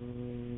Mm.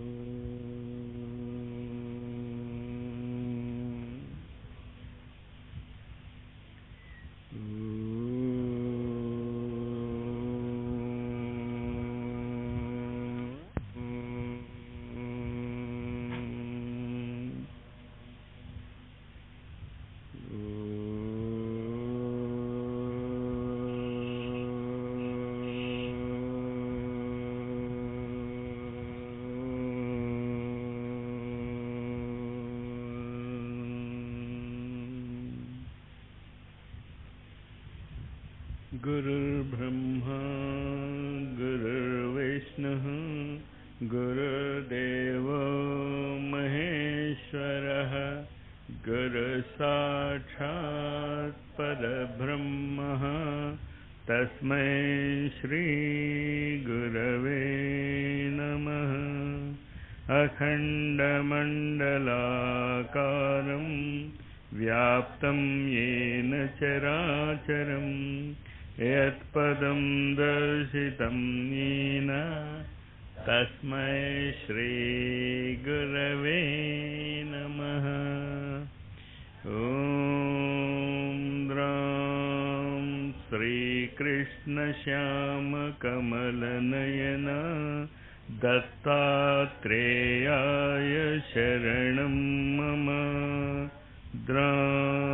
गुरुर्ब्रह्मा गुरुर्विष्णुः गुरुदेव महेश्वरः गुरुसाक्षात् परब्रह्मः। तस्मै श्रीगुरवे नमः। अखण्डमण्डलाकारम् व्याप्तं येन चराचरम्। यत्पदं दर्शितं येन तस्मै श्रीगुरवे नमः। ॐ द्रां श्रीकृष्णश्यामकमलनयन दत्तात्रेयाय शरणं मम। द्रां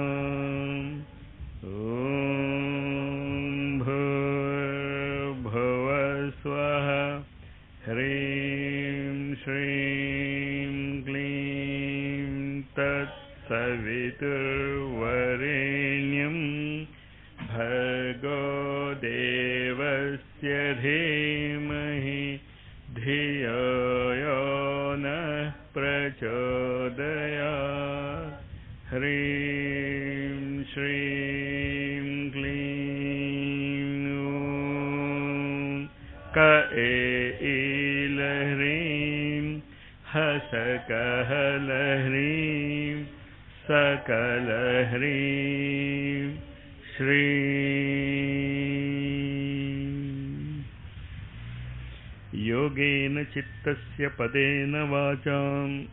चित्तस्य पदेन वाचाम्।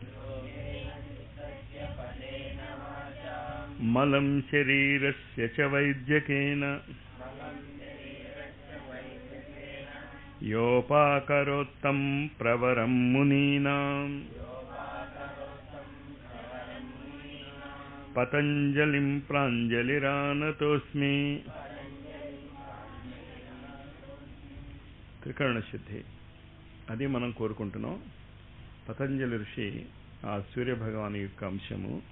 मलं शरीरस्य च वैद्यकेन। योपाकरोत्तं प्रवरं मुनीनाम्। पतञ्जलिं प्राञ्जलिरानतोऽस्मि। त्रिकर्णसिद्धि అది మనం కోరుకుంటున్నాం. పతంజలి ఋషి ఆ సూర్యభగవాన్ యొక్క అంశము.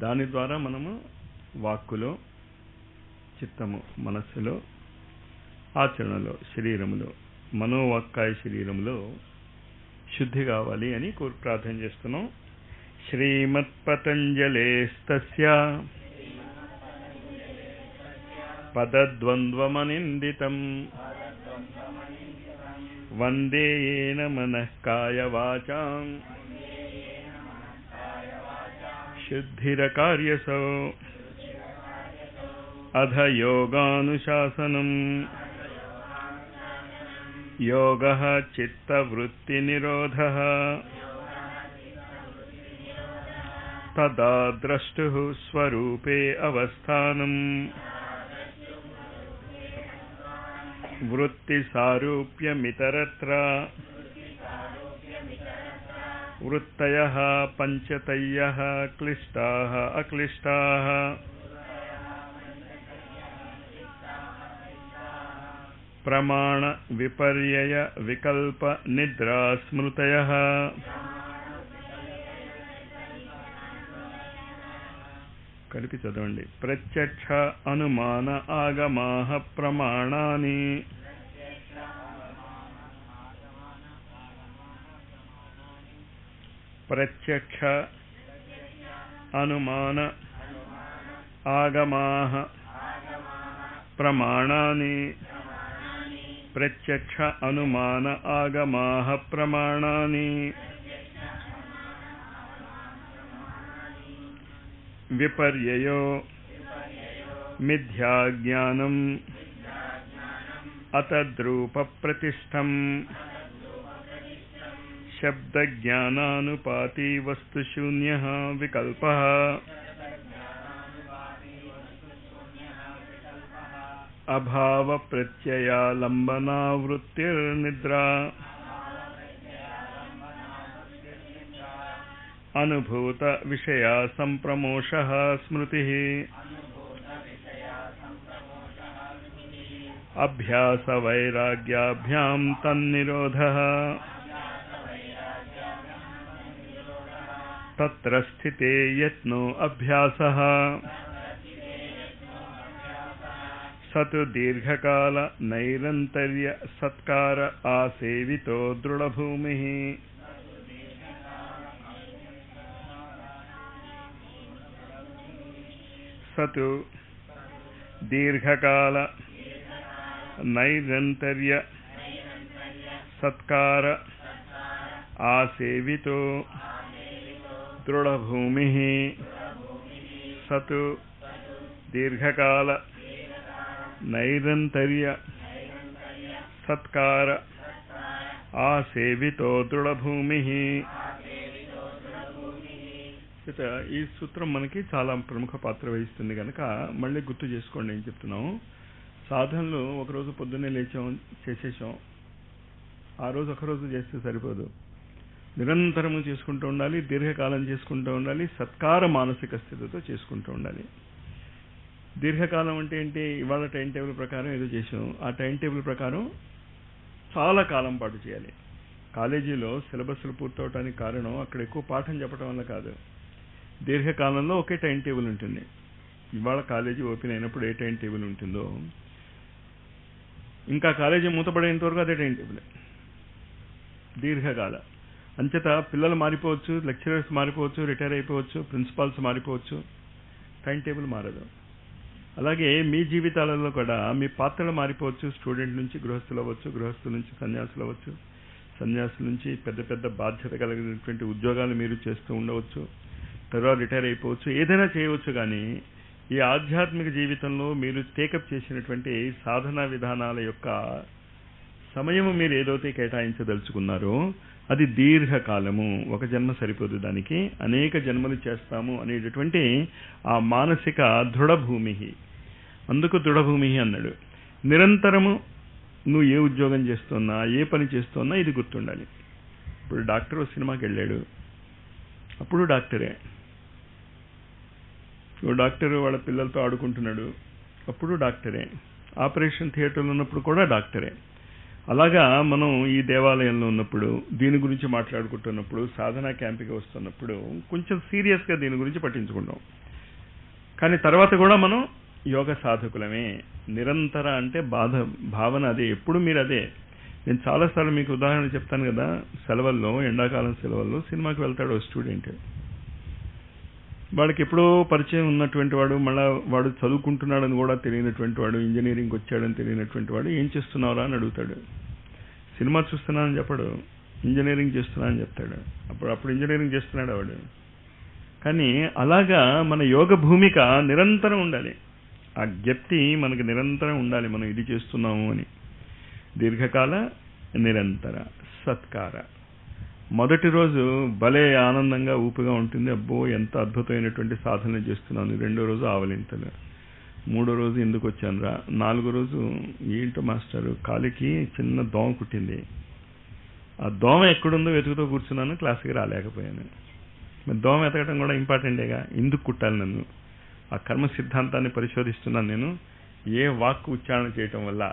దాని ద్వారా మనము వాక్కులో చిత్తము మనస్సులో ఆచరణలో శరీరములో మనోవాక్కాయ శరీరంలో శుద్ధి కావాలి అని కోరు ప్రార్థన చేస్తున్నాం. శ్రీమత్పతంజలేస్తస్య పదద్వంద్వమనిందితం. వందే येन मनः कायवाचाम्। शुद्धिरकार्यसौ। अध योगानुशासनम्। योगः चित्तवृत्तिनिरोधः। तदा द्रष्टुः स्वरूपे अवस्थानम्। वृत्तिसारूप्यमितरत्र। वृत्तयः पञ्चतयः क्लिष्टाः अक्लिष्टाः। प्रमाणविपर्ययविकल्पनिद्रास्मृतयः। కలిపి చదవండి. ప్రత్యక్ష అనుమాన ఆగమాహ ప్రమాణాన్ని ప్రత్యక్ష అనుమాన ఆగమాహ ప్రమాణాన్ని ప్రత్యక్ష అనుమాన ఆగమాహ ప్రమాణాన్ని विपर्ययो मिथ्याज्ञानम् अतद्रूपप्रतिष्ठम् शब्दज्ञानानुपाति वस्तुशून्यः विकल्पः अभावप्रत्ययालम्बनावृत्तिर्निद्रा అభావ ప్రత్యయాలంబనావృత్తిర్నిద్రా అనుభూత విషయా సంప్రమోష స్మృతి అభ్యాస వైరాగ్యాభ్యాం తన్నిరోధ తత్ర స్థితే యత్నో అభ్యాస సతు దీర్ఘకాల నైరంతర్య సత్కార ఆసేవితో దృఢభూమి సతు దీర్ఘకాల నైరంతర్య సత్కార ఆసేవితో దృఢభూమి సతు దీర్ఘకాల నైరంతర్య సత్కార ఆసేవితో దృఢభూమి ఇక ఈ సూత్రం మనకి చాలా ప్రముఖ పాత్ర వహిస్తుంది కనుక మళ్ళీ గుర్తు చేసుకోండి ఏం చెప్తున్నాం సాధనలు ఒకరోజు పొద్దున్నే లేచాం చేసేసాం. ఆ రోజు ఒకరోజు చేస్తే సరిపోదు. నిరంతరము చేసుకుంటూ ఉండాలి దీర్ఘకాలం చేసుకుంటూ ఉండాలి సత్కార మానసిక స్థితితో చేసుకుంటూ ఉండాలి. దీర్ఘకాలం అంటే ఏంటి? ఇవాళ టైం టేబుల్ ప్రకారం ఏదో చేసాం. ఆ టైం టేబుల్ ప్రకారం చాలా కాలం పాటు చేయాలి. కాలేజీలో సిలబస్లు పూర్తవటానికి కారణం అక్కడ ఎక్కువ పాఠం చెప్పడం వల్ల కాదు. దీర్ఘకాలంలో ఒకే టైం టేబుల్ ఉంటుంది. ఇవాళ కాలేజీ ఓపెన్ అయినప్పుడు ఏ టైం టేబుల్ ఉంటుందో. ఇంకా కాలేజీ మూతపడేంత వరకు అదే టైం టేబుల్. దీర్ఘకాల. అంచేత పిల్లలు మారిపోవచ్చు లెక్చరర్స్ మారిపోవచ్చు రిటైర్ అయిపోవచ్చు ప్రిన్సిపాల్స్ మారిపోవచ్చు. టైం టేబుల్ మారదు. అలాగే మీ జీవితాలలో కూడా మీ పాత్రలు మారిపోవచ్చు. స్టూడెంట్ నుంచి గృహస్థులు అవ్వచ్చు గృహస్థుల నుంచి సన్యాసులు అవ్వచ్చు. సన్యాసుల నుంచి పెద్ద పెద్ద బాధ్యత కలిగినటువంటి ఉద్యోగాలు మీరు చేస్తూ ఉండవచ్చు. తర్వాత రిటైర్ అయిపోవచ్చు. ఏదైనా చేయవచ్చు కానీ ఈ ఆధ్యాత్మిక జీవితంలో మీరు టేకప్ చేసినటువంటి సాధనా విధానాల యొక్క సమయము మీరు ఏదైతే కేటాయించదలుచుకున్నారో అది దీర్ఘకాలము. ఒక జన్మ సరిపోదు దానికి. అనేక జన్మలు చేస్తాము అనేటటువంటి ఆ మానసిక దృఢభూమి అందుకు దృఢభూమి అన్నాడు. నిరంతరము నువ్వు ఏ ఉద్యోగం చేస్తున్నా ఏ పని చేస్తున్నా ఇది గుర్తుండాలి. ఇప్పుడు డాక్టర్ సినిమాకి వెళ్ళాడు అప్పుడు డాక్టరే డాక్టర్ వాళ్ళ పిల్లలతో ఆడుకుంటున్నాడు. అప్పుడు డాక్టరే. ఆపరేషన్ థియేటర్లో ఉన్నప్పుడు కూడా డాక్టరే. అలాగా మనం ఈ దేవాలయంలో ఉన్నప్పుడు దీని గురించి మాట్లాడుకుంటున్నప్పుడు సాధనా క్యాంప్కి వస్తున్నప్పుడు కొంచెం సీరియస్గా దీని గురించి పట్టించుకుంటాం. కానీ తర్వాత కూడా మనం యోగ సాధకులమే. నిరంతర అంటే బాధ భావన అదే. ఎప్పుడు మీరు అదే. నేను చాలాసార్లు మీకు ఉదాహరణ చెప్తాను కదా సెలవుల్లో ఎండాకాలం సెలవుల్లో సినిమాకి వెళ్తాడు ఓ స్టూడెంట్. వాడికి ఎప్పుడో పరిచయం ఉన్నటువంటి వాడు మళ్ళా వాడు చదువుకుంటున్నాడని కూడా తెలియనటువంటి వాడు ఇంజనీరింగ్ వచ్చాడని తెలియనటువంటి వాడు ఏం చేస్తున్నావురా? అని అడుగుతాడు. సినిమా చూస్తున్నానని చెప్పడు. ఇంజనీరింగ్ చేస్తున్నా అని చెప్తాడు. అప్పుడు అప్పుడు ఇంజనీరింగ్ చేస్తున్నాడు వాడు కానీ అలాగా మన యోగ భూమిక నిరంతరం ఉండాలి. ఆ జ్ఞప్తి మనకు నిరంతరం ఉండాలి. మనం ఇది చేస్తున్నాము అని. దీర్ఘకాల నిరంతర సత్కార. మొదటి రోజు భలే ఆనందంగా ఊపిగా ఉంటుంది. అబ్బో ఎంత అద్భుతమైనటువంటి సాధన చేస్తున్నాను. రెండో రోజు ఆవలింతలు. మూడో రోజు ఎందుకు వచ్చానురా నాలుగో రోజు ఏంటో మాస్టర్? కాలికి చిన్న దోమ కుట్టింది. ఆ దోమ ఎక్కడుందో వెతుకుతూ కూర్చున్నాను. క్లాస్కి రాలేకపోయాను. మరి దోమ ఎతకడం కూడా ఇంపార్టెంటేగా ఎందుకు కుట్టాలి నన్ను? ఆ కర్మ సిద్ధాంతాన్ని పరిశోధిస్తున్నాను నేను. ఏ వాక్కు ఉచ్చారణ చేయటం వల్ల?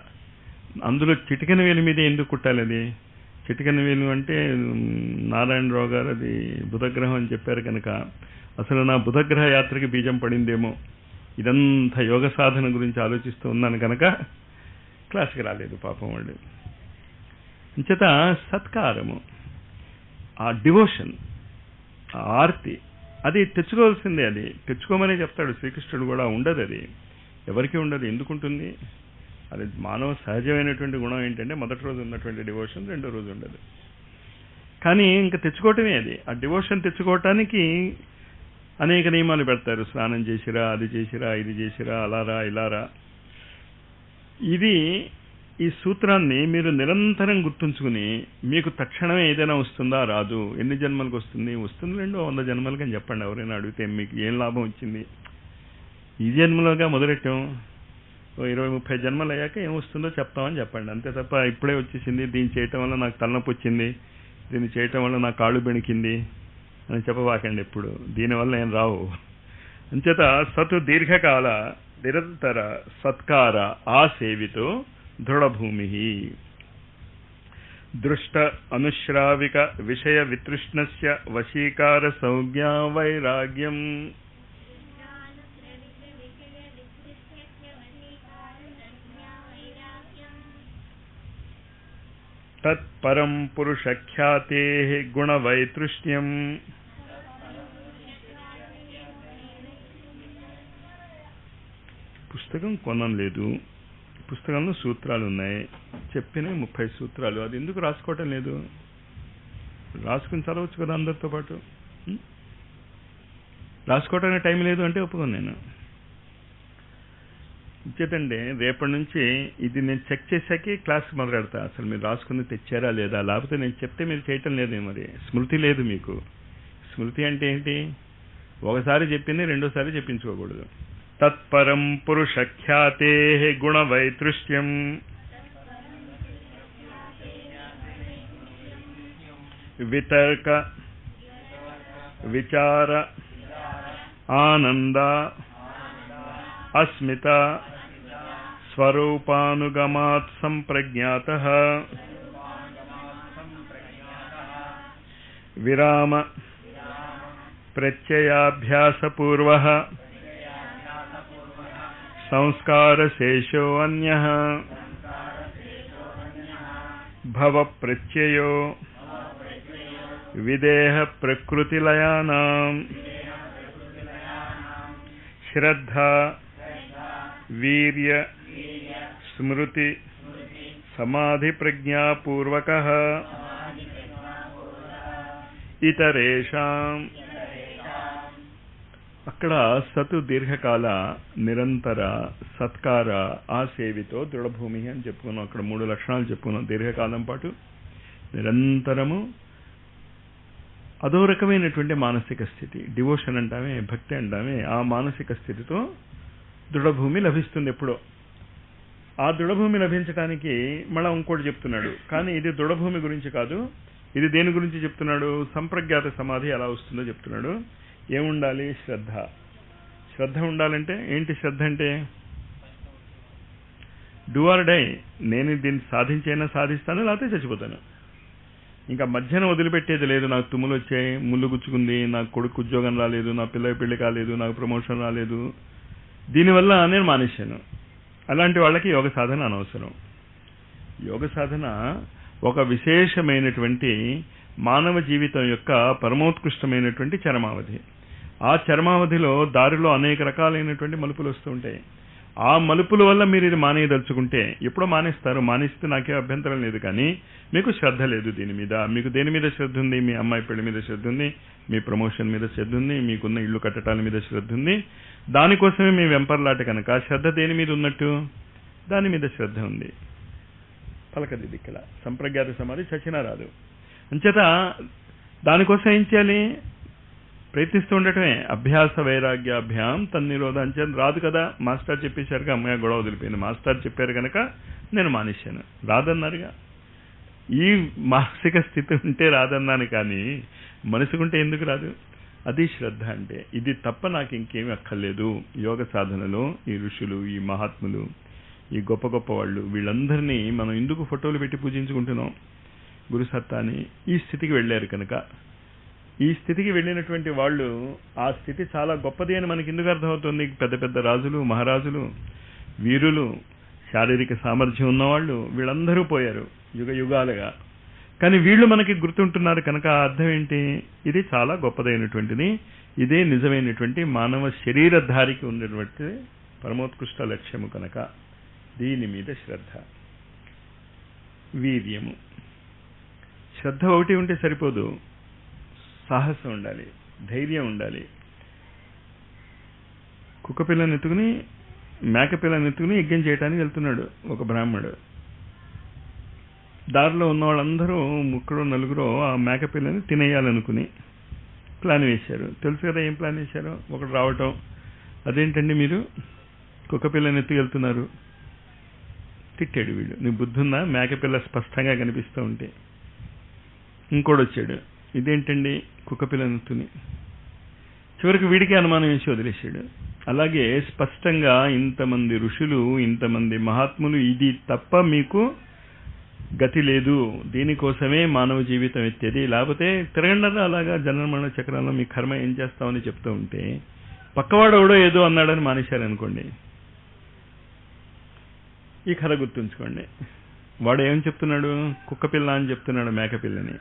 అందులో చిటికెన వేలి మీద ఎందుకు కుట్టాలి అది? చిటికన వేలు అంటే నారాయణరావు గారు అది బుధగ్రహం అని చెప్పారు కనుక అసలు నా బుధగ్రహ యాత్రకి బీజం పడిందేమో. ఇదంతా యోగ సాధన గురించి ఆలోచిస్తూ ఉన్నాను కనుక క్లాస్కి రాలేదు పాపం వాళ్ళు. అంచేత సత్కారము ఆ డివోషన్ ఆ ఆర్తి అది తెచ్చుకోవాల్సిందే అది. తెచ్చుకోమనే చెప్తాడు శ్రీకృష్ణుడు కూడా ఉండదు అది. ఎవరికి ఉండదు ఎందుకుంటుంది? అది మానవ సహజమైనటువంటి గుణం ఏంటంటే మొదటి రోజు ఉన్నటువంటి డివోషన్ రెండో రోజు ఉండదు. కానీ ఇంకా తెచ్చుకోవటమే అది. ఆ డివోషన్ తెచ్చుకోవటానికి అనేక నియమాలు పెడతారు. స్నానం చేసిరా అది చేసిరా ఇది చేసిరా అలారా ఇలారా ఇది ఈ సూత్రాన్ని మీరు నిరంతరం గుర్తుంచుకుని మీకు తక్షణమే ఏదైనా వస్తుందా రాదు. ఎన్ని జన్మలకు వస్తుంది? వస్తుంది రెండో వంద జన్మలకని చెప్పండి. ఎవరైనా అడిగితే మీకు ఏం లాభం వచ్చింది? ఈ జన్మలోగా మొదలెట్టాం? ఇరవై ముప్పై జన్మలు అయ్యాక ఏమొస్తుందో చెప్తామని చెప్పండి. అంతే తప్ప ఇప్పుడే వచ్చేసింది దీన్ని చేయటం వల్ల నాకు తలనొప్పి వచ్చింది దీన్ని చేయటం వల్ల నా కాళ్ళు బెణికింది అని చెప్పబాకండి ఎప్పుడు. దీనివల్ల ఏం రావు. అంచేత సత్ దీర్ఘకాల నిరంతర సత్కార ఆ సేవితో దృఢభూమి దృష్ట అనుశ్రావిక విషయ వితృష్ణస్య వశీకార సంజ్ఞా వైరాగ్యం. తత్పరం పురుషఖ్యాతే గుణవైతృష్ణ్యం పుస్తకం కొనం లేదు? పుస్తకంలో సూత్రాలు ఉన్నాయి. చెప్పిన ముప్పై సూత్రాలు. అది ఎందుకు రాసుకోవటం లేదు? రాసుకుని చదవచ్చు కదా అందరితో పాటు? రాసుకోవటానికి టైం లేదు అంటే ఒప్పుకోను నేను. ఇచ్చేతండి రేపటి నుంచి ఇది నేను చెక్ చేశాకే క్లాస్ మొదలెడతా. అసలు మీరు రాసుకుని తెచ్చారా లేదా? లేకపోతే నేను చెప్తే మీరు చేయటం లేదు మరి. స్మృతి లేదు మీకు. స్మృతి అంటే ఏంటి? ఒకసారి చెప్పింది రెండోసారి చెప్పించుకోకూడదు. తత్పరం పురుషఖ్యాతే వైదృశ్యం. వితర్క విచార ఆనంద అస్మిత. स्वरूपानुगमात् सम्प्रज्ञातः। विराम प्रत्ययाभ्यासपूर्वः। संस्कारशेषोऽन्यः। भवप्रत्ययो विदेहप्रकृतिलयानाम्। श्रद्धा वीर्य స్మృతి సమాధి ప్రజ్ఞాపూర్వక ఇతరేషాం అక్కడ సతు దీర్ఘకాల నిరంతర సత్కార ఆ సేవితో దృఢభూమి అని చెప్పుకున్నాం. అక్కడ మూడు లక్షణాలు చెప్పుకున్నాం. దీర్ఘకాలం పాటు నిరంతరము అదో రకమైనటువంటి మానసిక స్థితి. డివోషన్ అంటామే భక్తి అంటామే ఆ మానసిక స్థితితో దృఢభూమి లభిస్తుంది ఎప్పుడో. ఆ దృఢభూమి లభించడానికి మళ్ళా ఇంకోటి చెప్తున్నాడు. కానీ ఇది దృఢభూమి గురించి కాదు. ఇది దేని గురించి చెప్తున్నాడు? సంప్రజ్ఞాత సమాధి ఎలా వస్తుందో చెప్తున్నాడు. ఏముండాలి? శ్రద్ధ. శ్రద్ధ ఉండాలంటే ఏంటి శ్రద్ధ అంటే? Do or die. నేను దీన్ని సాధించైనా సాధిస్తాను లేకపోతే చచ్చిపోతాను. ఇంకా మధ్యాహ్నం వదిలిపెట్టేది లేదు. నాకు తుమ్ములు వచ్చాయి ముళ్ళు గుచ్చుకుంది నాకు కొడుకు ఉద్యోగం రాలేదు నా పిల్ల పెళ్ళి కాలేదు నాకు ప్రమోషన్ రాలేదు. దీనివల్ల నేను మానేశాను. అలాంటి వాళ్ళకి యోగ సాధన అనవసరం. యోగ సాధన ఒక విశేషమైనటువంటి మానవ జీవితం యొక్క పరమోత్కృష్టమైనటువంటి చరమావధి. ఆ చరమావధిలో దారిలో అనేక రకాలైనటువంటి మలుపులు వస్తూ ఉంటాయి. ఆ మలుపుల వల్ల మీరు ఇది మానేయదలుచుకుంటే ఎప్పుడో మానేస్తారు మానేస్తే నాకే అభ్యంతరం లేదు కానీ మీకు శ్రద్ధ లేదు దీని మీద. మీకు దేని మీద శ్రద్ధ ఉంది? మీ అమ్మాయి పెళ్ళి మీద శ్రద్ధ ఉంది మీ ప్రమోషన్ మీద శ్రద్ధ ఉంది మీకున్న ఇల్లు కట్టడాల మీద శ్రద్ధ ఉంది. దానికోసమే మీ వెంపర్లాట కనుక శ్రద్ధ దేని మీద ఉన్నట్టు? దాని మీద శ్రద్ధ ఉంది. పలకది దిక్కుల. సంప్రజ్ఞాత సమాధి చచ్చినా రాదు అంచేత దానికోసం ఏం చేయాలి? ప్రయత్నిస్తూ ఉండటమే. అభ్యాస వైరాగ్యాభ్యాం తన్నిరోధ అంచేత రాదు కదా? మాస్టర్ చెప్పేశారుగా అమ్మాయి గొడవ వదిలిపోయింది. మాస్టర్ చెప్పారు కనుక నేను మానేశాను. రాదన్నారుగా. ఈ మానసిక స్థితి ఉంటే రాదన్నాను కానీ మనసుకుంటే ఎందుకు రాదు? అది శ్రద్ధ అంటే. ఇది తప్ప నాకు ఇంకేమీ అక్కర్లేదు. యోగ సాధనలో ఈ ఋషులు ఈ మహాత్ములు ఈ గొప్ప గొప్ప వాళ్ళు వీళ్ళందరినీ మనం ఎందుకు ఫోటోలు పెట్టి పూజించుకుంటున్నాం. గురుసత్తాని ఈ స్థితికి వెళ్ళారు కనుక. ఈ స్థితికి వెళ్ళినటువంటి వాళ్ళు ఆ స్థితి చాలా గొప్పది అని మనకి ఎందుకు అర్థమవుతుంది? పెద్ద పెద్ద రాజులు మహారాజులు వీరులు శారీరక సామర్థ్యం ఉన్నవాళ్ళు వీళ్ళందరూ పోయారు. యుగ యుగాలుగా. కానీ వీళ్ళు మనకి గుర్తుంటున్నారు కనుక అర్థం ఏంటి? ఇది చాలా గొప్పదైనటువంటిది. ఇదే నిజమైనటువంటి మానవ శరీరధారికి ఉన్నటువంటి పరమోత్కృష్ట లక్ష్యము కనుక. దీని మీద శ్రద్ధ. వీర్యము. శ్రద్ధ ఒకటి ఉంటే సరిపోదు. సాహసం ఉండాలి. ధైర్యం ఉండాలి. కుక్క పిల్లని ఎత్తుకుని మేక పిల్లని ఎత్తుకుని యజ్ఞం చేయడానికి వెళ్తున్నాడు ఒక బ్రాహ్మణుడు దారిలో ఉన్న వాళ్ళందరూ ముక్కడో నలుగురు ఆ మేకపిల్లని తినేయాలనుకుని ప్లాన్ వేశారు. తెలుసు కదా ఏం ప్లాన్ వేశారు? ఒకడు రావటం. అదేంటండి మీరు? కుక్కపిల్లని ఎత్తుకెళ్తున్నారు తిట్టాడు వీడు. నీ బుద్ధున్న మేకపిల్ల స్పష్టంగా కనిపిస్తూ ఉంటే. ఇంకోటి వచ్చాడు. ఇదేంటండి? కుక్కపిల్లని ఎత్తుని చివరికి వీడికే అనుమానం వేసి వదిలేశాడు. అలాగే స్పష్టంగా ఇంతమంది ఋషులు ఇంతమంది మహాత్ములు ఇది తప్ప మీకు గతి లేదు. దీనికోసమే మానవ జీవితం ఎత్తేది. లేకపోతే తిరగండి అలాగా జనమరణ చక్రంలో మీ కర్మ ఏం చేస్తామని చెప్తూ ఉంటే పక్కవాడు ఎవడో ఏదో అన్నాడని మానేశారనుకోండి. ఈ కథ గుర్తుంచుకోండి. వాడు ఏం చెప్తున్నాడు? కుక్కపిల్ల అని చెప్తున్నాడు మేకపిల్లని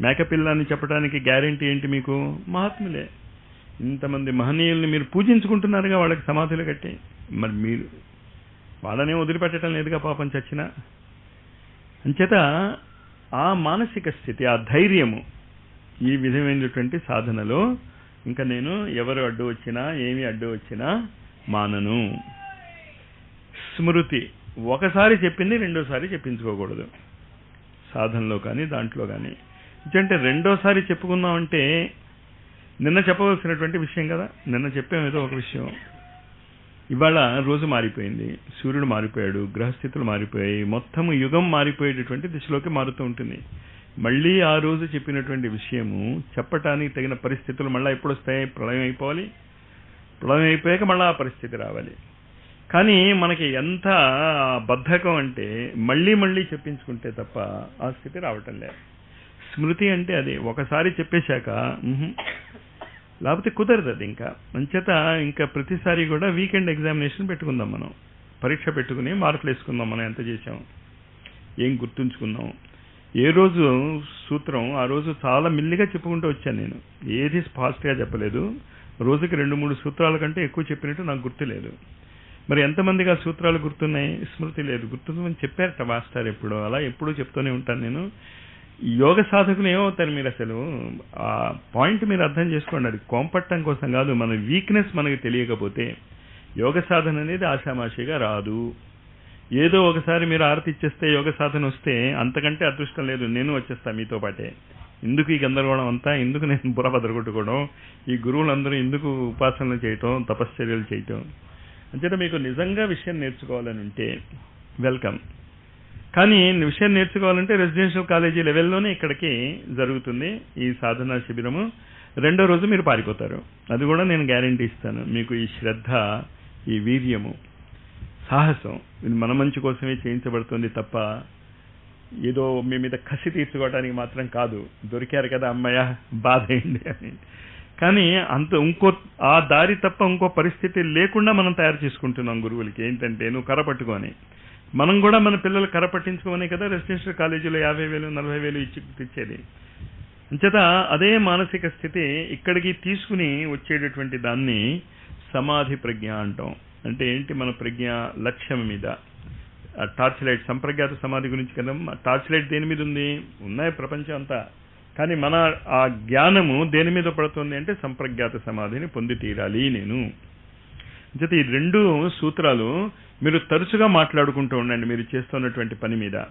మేకపిల్ల అని చెప్పడానికి గ్యారెంటీ ఏంటి మీకు? మహాత్ములే. ఇంతమంది మహనీయుల్ని మీరు పూజించుకుంటున్నారుగా వాళ్ళకి సమాధులు కట్టి. మరి మీరు వాళ్ళనే వదిలిపెట్టడం లేదుగా పాపం చచ్చినా? అంచేత ఆ మానసిక స్థితి ఆ ధైర్యము ఈ విధమైనటువంటి సాధనలో ఇంకా నేను ఎవరు అడ్డు వచ్చినా ఏమి అడ్డు వచ్చినా మానను. స్మృతి ఒకసారి చెప్పింది రెండోసారి చెప్పించుకోకూడదు. సాధనలో కానీ దాంట్లో కానీ. ఎందుకంటే రెండోసారి చెప్పుకుందామంటే నిన్న చెప్పవలసినటువంటి విషయం కదా? నిన్న చెప్పాం ఏదో ఒక విషయం. ఇవాళ రోజు మారిపోయింది. సూర్యుడు మారిపోయాడు గ్రహస్థితులు మారిపోయాయి. మొత్తం యుగం మారిపోయేటటువంటి దిశలోకి మారుతూ ఉంటుంది. మళ్ళీ ఆ రోజు చెప్పినటువంటి విషయము చెప్పటానికి తగిన పరిస్థితులు మళ్ళీ ఎప్పుడు వస్తాయి? ప్రళయం అయిపోవాలి. ప్రళయం అయిపోయాక మళ్ళీ ఆ పరిస్థితి రావాలి. కానీ మనకి ఎంత బద్ధకం అంటే మళ్ళీ మళ్ళీ చెప్పించుకుంటే తప్ప ఆ స్థితి రావటం లేదు. స్మృతి అంటే అది. ఒకసారి చెప్పేశాక లేకపోతే కుదరదు అది ఇంకా. అంచేత ఇంకా ప్రతిసారి కూడా వీకెండ్ ఎగ్జామినేషన్ పెట్టుకుందాం మనం. పరీక్ష పెట్టుకుని మార్కులు వేసుకుందాం మనం ఎంత చేసాం ఏం గుర్తుంచుకుందాం. ఏ రోజు సూత్రం ఆ రోజు చాలా మిల్లిగా చెప్పుకుంటూ వచ్చాను నేను. ఏది ఫాస్ట్గా చెప్పలేదు. రోజుకి రెండు మూడు సూత్రాల కంటే ఎక్కువ చెప్పినట్టు నాకు గుర్తులేదు మరి ఎంతమందికి ఆ సూత్రాలు గుర్తున్నాయి? స్మృతి లేదు. గుర్తుందని చెప్పారట మాస్టర్ ఎప్పుడు. అలా ఎప్పుడూ చెప్తూనే ఉంటాను నేను. యోగ సాధకులు ఏమవుతారు మీరు అసలు ఆ పాయింట్ మీరు అర్థం చేసుకోండి. అది కోంపట్టం కోసం కాదు మన వీక్నెస్ మనకి తెలియకపోతే యోగ సాధన అనేది ఆషామాషిగా రాదు. ఏదో ఒకసారి మీరు ఆరతి ఇచ్చేస్తే యోగ సాధన వస్తే అంతకంటే అదృష్టం లేదు. నేను వచ్చేస్తా మీతో పాటే. ఎందుకు ఈ గందరగోళం అంతా? ఎందుకు నేను బుర్ర బదరగొట్టుకోవడం? ఈ గురువులందరూ ఎందుకు ఉపాసనలు చేయటం తపశ్చర్యలు చేయటం? అంచేత మీకు నిజంగా విషయం నేర్చుకోవాలని ఉంటే వెల్కమ్ కానీ విషయం నేర్చుకోవాలంటే రెసిడెన్షియల్ కాలేజీ లెవెల్లోనే ఇక్కడికి జరుగుతుంది ఈ సాధనా శిబిరము. రెండో రోజు మీరు పారిపోతారు. అది కూడా నేను గ్యారంటీ ఇస్తాను. మీకు ఈ శ్రద్ధ ఈ వీర్యము సాహసం ఇది మన మంచి కోసమే చేయించబడుతుంది తప్ప ఏదో మీ మీద కసి తీర్చుకోవడానికి మాత్రం కాదు. దొరికారు కదా అమ్మయ్య బాధ అయింది అని. కానీ అంత ఇంకో ఆ దారి తప్ప ఇంకో పరిస్థితి లేకుండా మనం తయారు చేసుకుంటున్నాం గురువులకి. ఏంటంటే నువ్వు కర్ర పట్టుకొని. మనం కూడా మన పిల్లలు కర్ర పట్టించుకోమని కదా రెసిడెన్షియల్ కాలేజీలో యాభై వేలు నలభై వేలు ఇచ్చి తెచ్చేది. అంచేత అదే మానసిక స్థితి ఇక్కడికి తీసుకుని వచ్చేటటువంటి దాన్ని సమాధి ప్రజ్ఞ అంటాం. అంటే ఏంటి మన ప్రజ్ఞ లక్ష్యం మీద? టార్చ్ లైట్ సంప్రజ్ఞాత సమాధి గురించి కదా టార్చ్ లైట్ దేని మీద ఉంది? ఉన్నాయి ప్రపంచం అంతా. కానీ మన ఆ జ్ఞానము దేని మీద పడుతుంది అంటే సంప్రజ్ఞాత సమాధిని పొంది తీరాలి నేను. అంచేత ఈ రెండు సూత్రాలు మీరు తరచుగా మాట్లాడుకుంటూ ఉండండి. మీరు చేస్తున్నటువంటి పని మీద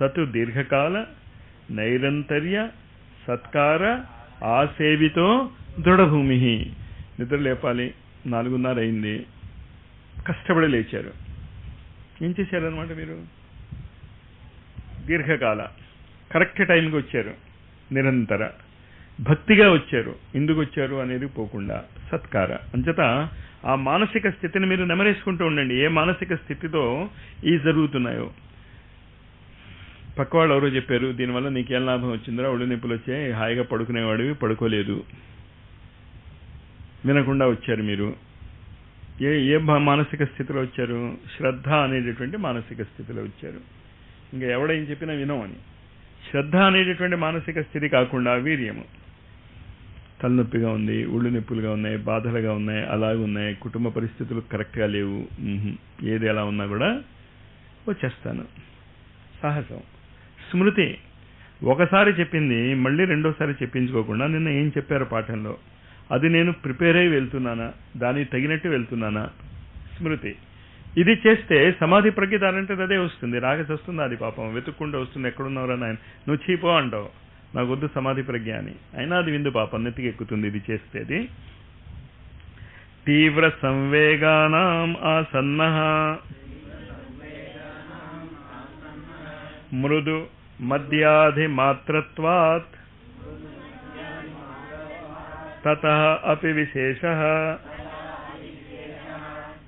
సతు దీర్ఘకాల నైరంతర్య సత్కార ఆసేవితో దృఢభూమి నిద్ర లేపాలి. నాలుగున్నర అయింది. కష్టపడి లేచారు. ఏం చేశారనమాట మీరు? దీర్ఘకాల. కరెక్ట్ టైంకి వచ్చారు. నిరంతర. భక్తిగా వచ్చారు. ఎందుకు వచ్చారు అనేది పోకుండా సత్కార. అంచేత ఆ మానసిక స్థితిని మీరు నెమరేసుకుంటూ ఉండండి. ఏ మానసిక స్థితితో ఈ జరుగుతున్నాయో. పక్కవాళ్ళు ఎవరో చెప్పారు దీనివల్ల నీకేం లాభం వచ్చిందిరా? ఒళ్ళు నొప్పులు వచ్చాయి. హాయిగా పడుకునేవాడివి పడుకోలేదు. వినకుండా వచ్చారు మీరు. ఏ ఏ మానసిక స్థితిలో వచ్చారు? శ్రద్ధ అనేటటువంటి మానసిక స్థితిలో వచ్చారు. ఇంకా ఎవడేం చెప్పినా వినమని శ్రద్ధ అనేటటువంటి మానసిక స్థితి కాకుండా వీర్యము. తలనొప్పిగా ఉంది ఒళ్ళు నొప్పులుగా ఉన్నాయి బాధలుగా ఉన్నాయి అలాగే ఉన్నాయి కుటుంబ పరిస్థితులు కరెక్ట్గా లేవు. ఏది ఎలా ఉన్నా కూడా వచ్చేస్తాను. సాహసం స్మృతి. ఒకసారి చెప్పింది మళ్ళీ రెండోసారి చెప్పించుకోకుండా నిన్న ఏం చెప్పారు పాఠంలో? అది నేను ప్రిపేర్ అయి వెళ్తున్నానా? దానికి తగినట్టు వెళ్తున్నానా? స్మృతి. ఇది చేస్తే సమాధి ప్రజ్ఞ దానంటే అదే వస్తుంది. రాగసి వస్తుంది అది పాపం. వెతుక్కుంటూ వస్తుంది. ఎక్కడున్నావురా నాయన? నువ్వు చీపో అంటావు. నాకు వద్దు సమాధి ప్రజ్ఞ అని అయినా అది విందు పాపం నెత్తికి ఎక్కుతుంది ఇది చేస్తేది. తీవ్ర సంవేగానాం ఆసన్న. మృదు మద్యాధి మాత్రత్వాత్. తత అపి విశేష.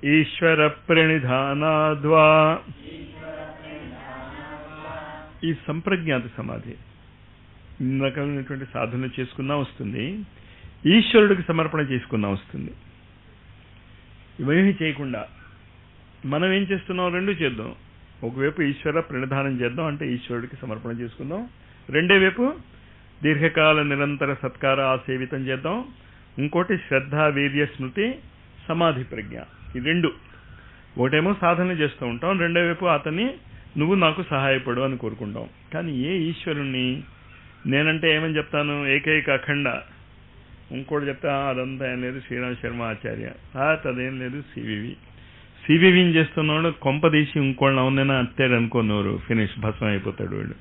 ఈశ్వర ప్రణిధానాద్వా. ఈ సంప్రజ్ఞాత సమాధి. రకమైనటువంటి సాధన చేసుకున్నా వస్తుంది. ఈశ్వరుడికి సమర్పణ చేసుకున్నా వస్తుంది. ఇవన్నీ చేయకుండా మనం ఏం చేస్తున్నాం? రెండు చేద్దాం. ఒకవైపు ఈశ్వర ప్రణిధానం చేద్దాం అంటే ఈశ్వరుడికి సమర్పణ చేసుకుందాం. రెండే వైపు దీర్ఘకాల నిరంతర సత్కార ఆసేవితం చేద్దాం. ఇంకోటి శ్రద్ధ వీర్య స్మృతి సమాధి ప్రజ్ఞ. ఈ రెండు. ఒకటేమో సాధన చేస్తూ ఉంటాం. రెండో వైపు అతన్ని నువ్వు నాకు సహాయపడు అని కోరుకుంటాం. కానీ ఏ ఈశ్వరుణ్ణి నేనంటే ఏమని చెప్తాను? ఏకైక అఖండ. ఇంకోటి చెప్తా "ఆ, అదంతా ఏం లేదు. శ్రీరామ్ శర్మ ఆచార్య. "ఆ, అదేం లేదు. సివివి సివివిని చేస్తున్నాడు? కొంప తీసి ఇంకోళ్ళని అవునైనా అత్తాడు అనుకున్నారు ఫినిష్. భస్మం అయిపోతాడు వాడు.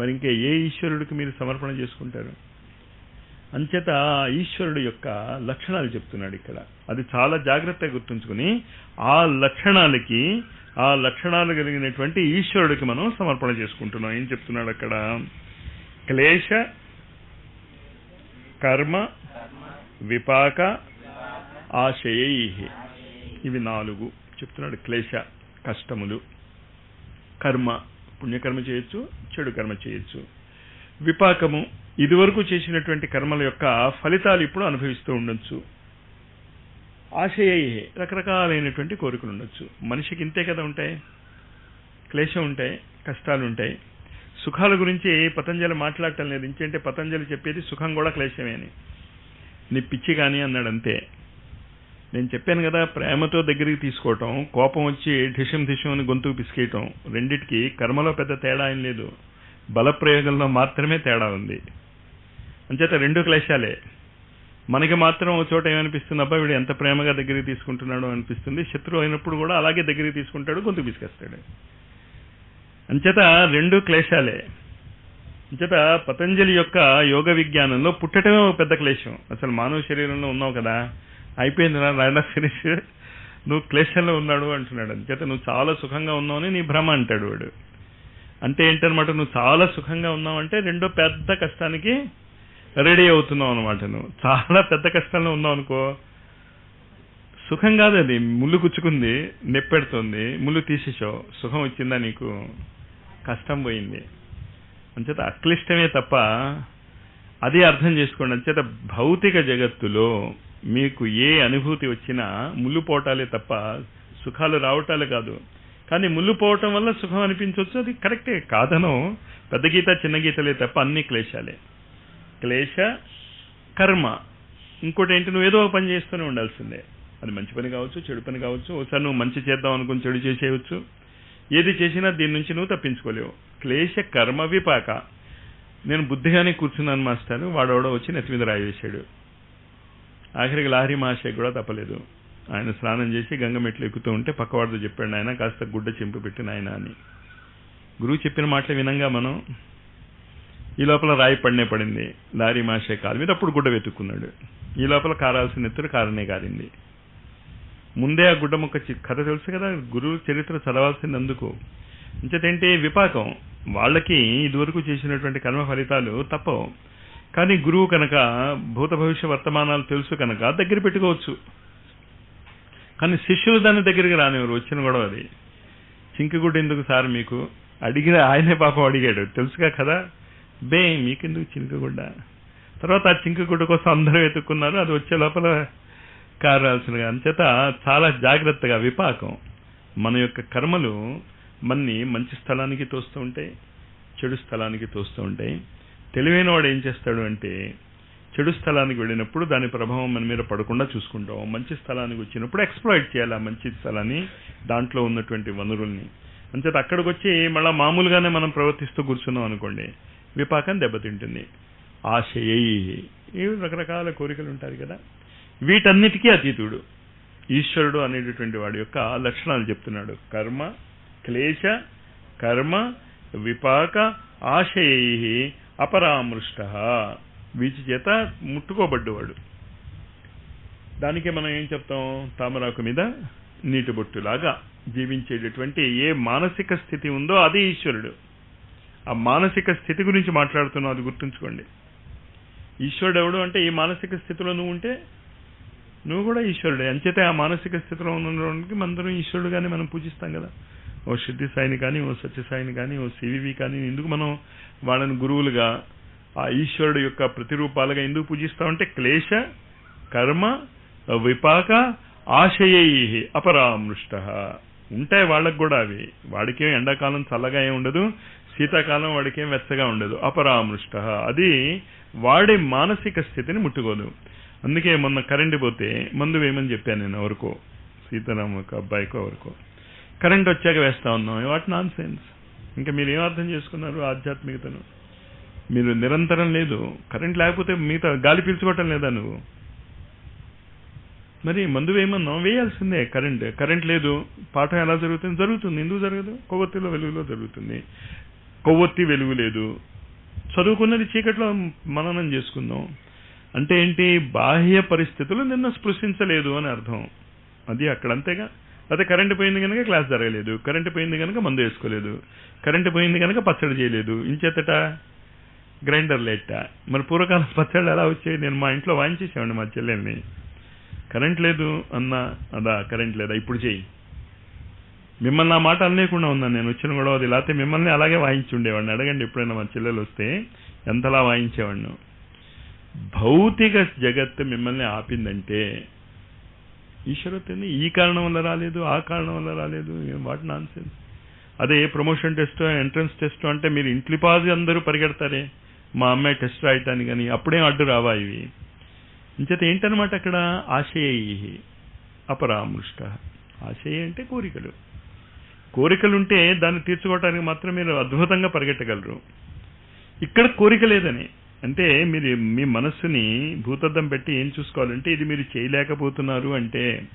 మరి ఇంకా ఏ ఈశ్వరుడికి మీరు సమర్పణ చేసుకుంటారు? అంచేత ఈశ్వరుడు యొక్క లక్షణాలు చెప్తున్నాడు ఇక్కడ. అది చాలా జాగ్రత్తగా గుర్తుంచుకుని ఆ లక్షణాలకి ఆ లక్షణాలు కలిగినటువంటి ఈశ్వరుడికి మనం సమర్పణ చేసుకుంటున్నాం. ఏం చెప్తున్నాడు అక్కడ? క్లేశ కర్మ విపాక ఆశయై ఇవి నాలుగు. చెప్తున్నాడు క్లేశ కష్టములు. కర్మ పుణ్యకర్మ చేయొచ్చు చెడు కర్మ చేయొచ్చు. విపాకము ఇదివరకు చేసినటువంటి కర్మల యొక్క ఫలితాలు ఇప్పుడు అనుభవిస్తూ ఉండొచ్చు. ఆశయై రకరకాలైనటువంటి కోరికలు ఉండొచ్చు. మనిషికి ఇంతే కదా ఉంటాయి. క్లేశం ఉంటాయి కష్టాలు ఉంటాయి. సుఖాల గురించి పతంజలి మాట్లాడటం లేదు. ఇంకేంటే పతంజలి చెప్పేది? సుఖం కూడా క్లేశమే అని. నీ పిచ్చి కానీ అన్నాడు అంతే నేను చెప్పాను కదా ప్రేమతో దగ్గరికి తీసుకోవటం కోపం వచ్చి ఢిషం ధిషం అని గొంతుకు పిసికేయటం రెండిటికి కర్మలో పెద్ద తేడా ఏం లేదు. బలప్రయోగంలో మాత్రమే తేడా ఉంది. అంచేత రెండు క్లేశాలే. మనకి మాత్రం ఒక చోట ఏమనిపిస్తుంది? అబ్బా వీడు ఎంత ప్రేమగా దగ్గరికి తీసుకుంటున్నాడో అనిపిస్తుంది. శత్రువు అయినప్పుడు కూడా అలాగే దగ్గరికి తీసుకుంటాడు గొంతు పిసికేస్తాడు. అంచేత రెండు క్లేశాలే. అంచేత పతంజలి యొక్క యోగ విజ్ఞానంలో పుట్టడమే ఒక పెద్ద క్లేశం. అసలు మానవ శరీరంలో ఉన్నావు కదా అయిపోయింది రా రాయన ఫినిష్ నువ్వు క్లేశంలో ఉన్నాడు అంటున్నాడు. అంచేత నువ్వు చాలా సుఖంగా ఉన్నావని నీ భ్రమ అంటాడు వాడు. అంటే ఏంటనమాట నువ్వు చాలా సుఖంగా ఉన్నావు అంటే రెండో పెద్ద కష్టానికి రెడీ అవుతున్నావు అనమాట నువ్వు. చాలా పెద్ద కష్టంలో ఉన్నావు అనుకో సుఖం కాదు అది. ముళ్ళు గుచ్చుకుంది నెప్పెడుతుంది ముళ్ళు తీసేసావు సుఖం వచ్చిందా నీకు? కష్టం పోయింది. అంచేత అక్లిష్టమే తప్ప అది అర్థం చేసుకోండి. అంచేత భౌతిక జగత్తులో మీకు ఏ అనుభూతి వచ్చినా ముళ్ళు పోవటాలే తప్ప సుఖాలు రావటాలే కాదు. కానీ ముళ్ళు పోవటం వల్ల సుఖం అనిపించవచ్చు. అది కరెక్టే కాదను పెద్ద గీత చిన్న గీతలే తప్ప అన్ని క్లేశాలే. క్లేశ కర్మ. ఇంకోటి ఏంటి? నువ్వు ఏదో ఒక పని చేస్తూనే ఉండాల్సిందే. అది మంచి పని కావచ్చు చెడు పని కావచ్చు. ఒకసారి నువ్వు మంచి చేద్దాం అనుకుని చెడు చేసేయవచ్చు ఏది చేసినా దీని నుంచి నువ్వు తప్పించుకోలేవు. క్లేశ కర్మ విపాక. నేను బుద్ధిగానే కూర్చున్నాను మాస్టర్. వాడోడో వచ్చి నెత్తి మీద రాయి వేశాడు ఆఖరికి లహరి మహాశయ కూడా తప్పలేదు. ఆయన స్నానం చేసి గంగ మెట్లు ఎక్కుతూ ఉంటే పక్కవాడితో చెప్పాడు ఆయన కాస్త గుడ్డ చింపు పెట్టిన ఆయన అని. గురువు చెప్పిన మాటలు వినంగా మనం ఈ లోపల రాయి పడినే పడింది. లారీ మాషే కాలు మీద అప్పుడు గుడ్డ వెతుక్కున్నాడు. ఈ లోపల కారాల్సిన ఎత్తుడు కారనే కారింది ముందే ఆ గుడ్డ ముక్క కథ తెలుసు కదా గురువు చరిత్ర చదవాల్సినందుకు. అందుకు విపాకం. వాళ్ళకి ఇదివరకు చేసినటువంటి కర్మ ఫలితాలు తప్పవు. కానీ గురువు కనుక భూత భవిష్య వర్తమానాలు తెలుసు కనుక దగ్గర పెట్టుకోవచ్చు. కానీ శిష్యులు దాని దగ్గరికి రానివ్వరు. వచ్చిన గొడవ అది. చింకిగుడ్డ ఎందుకు సార్ మీకు? అడిగిన ఆయనే పాపం అడిగాడు. తెలుసుగా కదా? బే మీకెందుకు చింకగుడ్డ? తర్వాత ఆ చింకగుడ్డ కోసం అందరూ వెతుక్కున్నారు. అది వచ్చే లోపల కారాల్సినగా అంచేత చాలా జాగ్రత్తగా విపాకం. మన యొక్క కర్మలు మన్ని మంచి స్థలానికి తోస్తూ ఉంటాయి చెడు స్థలానికి తోస్తూ ఉంటాయి. తెలివైన వాడు ఏం చేస్తాడు అంటే చెడు స్థలానికి వెళ్ళినప్పుడు దాని ప్రభావం మన మీద పడకుండా చూసుకుంటాం. మంచి స్థలానికి వచ్చినప్పుడు ఎక్స్ప్లాయిట్ చేయాలి ఆ మంచి స్థలాన్ని దాంట్లో ఉన్నటువంటి వనరుల్ని. అంచేత అక్కడికి వచ్చి మళ్ళీ మామూలుగానే మనం ప్రవర్తిస్తూ కూర్చున్నాం అనుకోండి విపాకం దెబ్బతింటుంది. ఆశయై ఈ రకరకాల కోరికలు ఉంటాయి కదా. వీటన్నిటికీ అతీతుడు. ఈశ్వరుడు అనేటటువంటి వాడి యొక్క లక్షణాలు చెప్తున్నాడు. కర్మ క్లేశ కర్మ విపాక ఆశయై అపరామృష్ట. వీటి చేత ముట్టుకోబడ్డవాడు. దానికే మనం ఏం చెప్తాం? తామరాకు మీద నీటి బొట్టులాగా జీవించేటటువంటి ఏ మానసిక స్థితి ఉందో అది ఈశ్వరుడు. ఆ మానసిక స్థితి గురించి మాట్లాడుతున్నాం అది గుర్తుంచుకోండి. ఈశ్వరుడు ఎవడు అంటే ఈ మానసిక స్థితిలో నువ్వు ఉంటే నువ్వు కూడా ఈశ్వరుడే. అంచేతే ఆ మానసిక స్థితిలో ఉన్నడానికి మనందరం ఈశ్వరుడుగానే మనం పూజిస్తాం కదా. ఓ సిద్ధి సాయిని కానీ ఓ సత్యసాయిని కానీ ఓ సివివి కానీ ఎందుకు మనం వాళ్ళని గురువులుగా ఆ ఈశ్వరుడు యొక్క ప్రతిరూపాలుగా ఎందుకు పూజిస్తామంటే క్లేశ కర్మ విపాక ఆశయై అపరామృష్ట. ఉంటాయి వాళ్ళకు కూడా అవి. వాడికేం ఎండాకాలం చల్లగా ఏమి ఉండదు శీతాకాలం వాడికేం వెచ్చగా ఉండదు అపరామృష్ట. అది వాడి మానసిక స్థితిని ముట్టుకోదు. అందుకే మొన్న కరెంటు పోతే మందు వేయమని చెప్పాను నేను ఎవరికో సీతారాం ఒక అబ్బాయికో ఎవరికో. కరెంట్ వచ్చాక వేస్తా ఉన్నాం. వాట్ నాన్ సెన్స్ ఇంకా మీరు ఏం అర్థం చేసుకున్నారు ఆధ్యాత్మికతను? మీరు నిరంతరం లేదు. కరెంట్ లేకపోతే మిగతా గాలి పీల్చుకోవటం లేదా నువ్వు? మరి మందు వేయమన్నాం. వేయాల్సిందే కరెంట్ కరెంట్ లేదు. పాఠం ఎలా జరుగుతుంది? జరుగుతుంది. ఎందుకు జరగదు? కొవ్వొత్తిలో వెలుగులో జరుగుతుంది. కొవ్వొత్తి వెలుగు లేదు. చదువుకున్నది చీకట్లో మననం చేసుకుందాం. అంటే ఏంటి? బాహ్య పరిస్థితులు నిన్ను స్పృశించలేదు అని అర్థం. అది అక్కడ అంతేగా అయితే కరెంటు పోయింది కనుక క్లాస్ జరగలేదు కరెంటు పోయింది కనుక మందు వేసుకోలేదు. కరెంటు పోయింది కనుక పచ్చడి చేయలేదు. ఇంచేతట? గ్రైండర్ లేట. మరి పూర్వకాలం పచ్చళ్ళు ఎలా వచ్చాయి? నేను మా ఇంట్లో వాయించేసామండి మా చెల్లెల్ని. కరెంట్ లేదు అన్న అదా కరెంట్ లేదా? ఇప్పుడు చెయ్యి. మిమ్మల్ని ఆ మాట అనలేకుండా ఉన్నాను నేను. వచ్చిన కూడా అది. లేకపోతే మిమ్మల్ని అలాగే వాయించి ఉండేవాడిని. అడగండి ఎప్పుడైనా మా చెల్లెలు వస్తే ఎంతలా వాయించేవాడిను. భౌతిక జగత్తు మిమ్మల్ని ఆపిందంటే ఈశ్వరత్వని ఈ కారణం వల్ల రాలేదు ఆ కారణం వల్ల రాలేదు వాట్ నాన్ సెన్స్ అదే ప్రమోషన్ టెస్ట్ ఎంట్రన్స్ టెస్ట్ అంటే మీరు ఇంట్లిపాది అందరూ పరిగెడతారే. మా అమ్మాయి టెస్ట్ రాయటానికి కానీ అప్పుడేం అడ్డు రావా ఇవి? ఇంచేత ఏంటనమాట అక్కడ? ఆశయ అపరామృష్ట. ఆశయ అంటే కోరికలు. కోరికలుంటే దాన్ని తీర్చుకోవటానికి మాత్రం మీరు అద్భుతంగా పరిగెట్టగలరు. ఇక్కడ కోరిక లేదని. అంటే మీరు మీ మనస్సుని భూతద్దం పెట్టి ఏం చూసుకోవాలంటే ఇది మీరు చేయలేకపోతున్నారు అంటే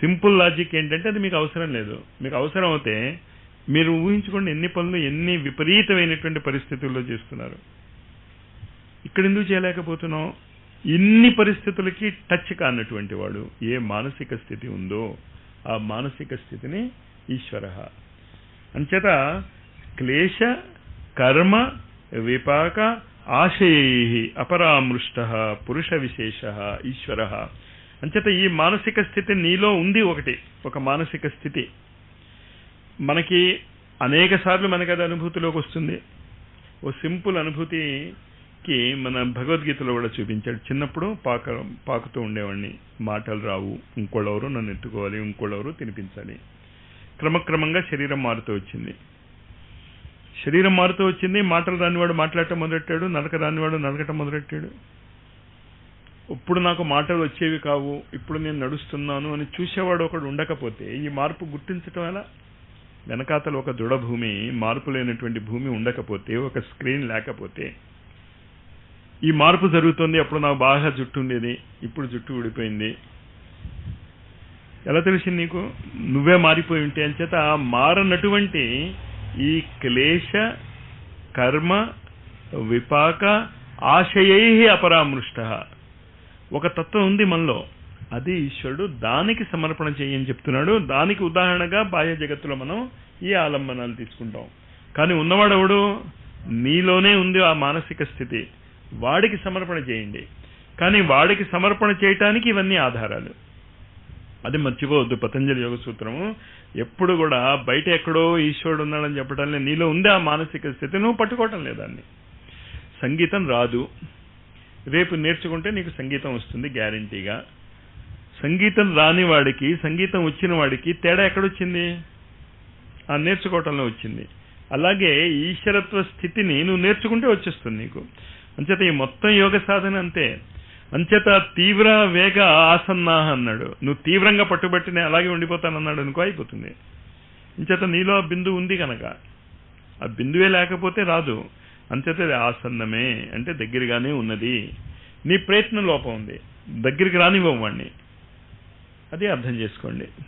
సింపుల్ లాజిక్ ఏంటంటే అది మీకు అవసరం లేదు. మీకు అవసరం అవుతే మీరు ఊహించుకోండి ఎన్ని పనులు ఎన్ని విపరీతమైనటువంటి పరిస్థితుల్లో చేస్తున్నారు. ఇక్కడ ఎందుకు చేయలేకపోతున్నాం? ఇన్ని పరిస్థితులకి టచ్ కానటువంటి వాడు ఏ మానసిక స్థితి ఉందో ఆ మానసిక స్థితిని ఈశ్వర. అంచేత క్లేశ కర్మ విపాక ఆశయై అపరామృష్ట పురుష విశేష ఈశ్వర. అంచేత ఈ మానసిక స్థితి నీలో ఉంది ఒకటి ఒక మానసిక స్థితి. మనకి అనేక సార్లు మనకి అది అనుభూతిలోకి వస్తుంది. ఓ సింపుల్ అనుభూతికి మన భగవద్గీతలో కూడా చూపించాడు. చిన్నప్పుడు పాక పాకుతూ ఉండేవాడిని. మాటలు రావు ఇంకోళ్ళెవరు నన్ను ఎత్తుకోవాలి ఇంకోళ్ళెవరు తినిపించాలి. క్రమక్రమంగా శరీరం మారుతూ వచ్చింది. శరీరం మారుతూ వచ్చింది మాటలు రానివాడు మాట్లాడటం మొదలెట్టాడు నడక రానివాడు నడకటం మొదలెట్టాడు. ఇప్పుడు నాకు మాటలు వచ్చేవి కావు ఇప్పుడు నేను నడుస్తున్నాను అని చూసేవాడు ఒకడు ఉండకపోతే ఈ మార్పు గుర్తించటం ఎలా? వెనకాతలు ఒక దృఢభూమి మార్పు లేనటువంటి భూమి ఉండకపోతే ఒక స్క్రీన్ లేకపోతే ఈ మార్పు జరుగుతుంది అప్పుడు నాకు బాగా జుట్టు ఉండేది ఇప్పుడు జుట్టు ఊడిపోయింది. ఎలా తెలిసింది నీకు? నువ్వే మారిపోయి ఉంటే అంచేత మారనటువంటి ఈ క్లేశ కర్మ విపాక ఆశయై అపరామృష్ట. ఒక తత్వం ఉంది మనలో. అది ఈశ్వరుడు దానికి సమర్పణ చేయని చెప్తున్నాడు. దానికి ఉదాహరణగా బాహ్య జగత్తులో మనం ఈ ఆలంబనాలు తీసుకుంటాం. కానీ ఉన్నవాడెవడు నీలోనే ఉంది ఆ మానసిక స్థితి. వాడికి సమర్పణ చేయండి. కానీ వాడికి సమర్పణ చేయటానికి ఇవన్నీ ఆధారాలు. అది మర్చిపోవద్దు. పతంజలి యోగ సూత్రము. ఎప్పుడు కూడా బయట ఎక్కడో ఈశ్వరుడు ఉన్నాడని చెప్పడం లేదు నీలో ఉంది ఆ మానసిక స్థితి? నువ్వు పట్టుకోవటం లేదాన్ని సంగీతం రాదు. రేపు నేర్చుకుంటే నీకు సంగీతం వస్తుంది గ్యారంటీగా. సంగీతం రాని వాడికి సంగీతం వచ్చిన వాడికి తేడా ఎక్కడొచ్చింది? ఆ నేర్చుకోవటంలో వచ్చింది. అలాగే ఈశ్వరత్వ స్థితిని నువ్వు నేర్చుకుంటే వచ్చేస్తుంది నీకు. అంచేత ఈ మొత్తం యోగ సాధన అంతే. అంచేత తీవ్ర వేగ ఆసన్నాహ అన్నాడు. నువ్వు తీవ్రంగా పట్టుబట్టి నేను అలాగే ఉండిపోతానన్నాడు అనుకో అయిపోతుంది. అంచేత నీలో ఆ బిందు ఉంది కనుక. ఆ బిందువే లేకపోతే రాదు. అంచేత అది ఆసన్నమే. అంటే దగ్గరగానే ఉన్నది. నీ ప్రయత్నం లోపం ఉంది. దగ్గరికి రానివ్వం అది అర్థం చేసుకోండి.